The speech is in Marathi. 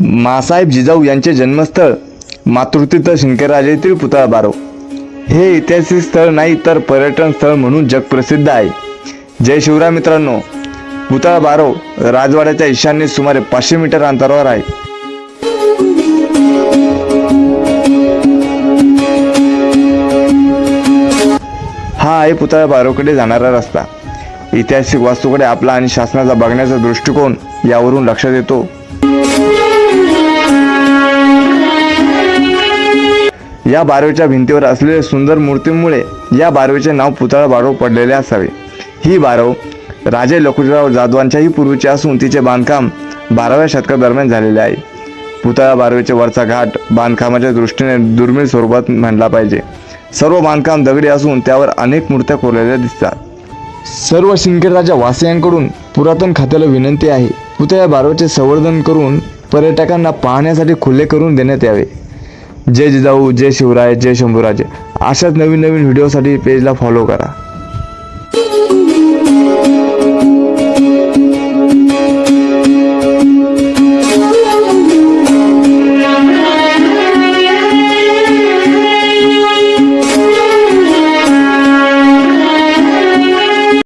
मासाहेब जिजाऊ यांचे जन्मस्थळ मातृतीर्थ शिंकेराज येथील पुतळा बारो हे ऐतिहासिक स्थळ नाही तर पर्यटन स्थळ म्हणून जगप्रसिद्ध आहे. जय शिवराय मित्रांनो पुतळा बारो राजवाड्याच्या ईशान्येस सुमारे पाचशे मीटर अंतरावर आहे. हा आहे पुतळा बारोकडे जाणारा रस्ता. ऐतिहासिक वास्तूकडे आपला आणि शासनाचा बघण्याचा दृष्टिकोन यावरून लक्षात येतो. या बारवेच्या भिंतीवर असलेल्या सुंदर मूर्तीमुळे या बारवेचे नाव पुतळा बारव पडलेले असावे. ही बारव राजे लखुजीराव जाधवांच्याही पूर्वीची असून तिचे बांधकाम बाराव्या शतकादरम्यान झालेले आहे. पुतळा बारवेचे वरचा घाट बांधकामाच्या दृष्टीने दुर्मिळ स्वरूपात म्हणला पाहिजे. सर्व बांधकाम दगडी असून त्यावर अनेक मूर्त्या कोरलेल्या दिसतात. सर्व शिंदखेडराजा वासियांकडून पुरातन खात्याला विनंती आहे पुतळ्या बारवेचे संवर्धन करून पर्यटकांना पाहण्यासाठी खुले करून देण्यात यावे. जय जिजाऊ जय शिवराय जय शंभूराजे. अशाच नवीन नवीन व्हिडिओसाठी पेजला फॉलो करा.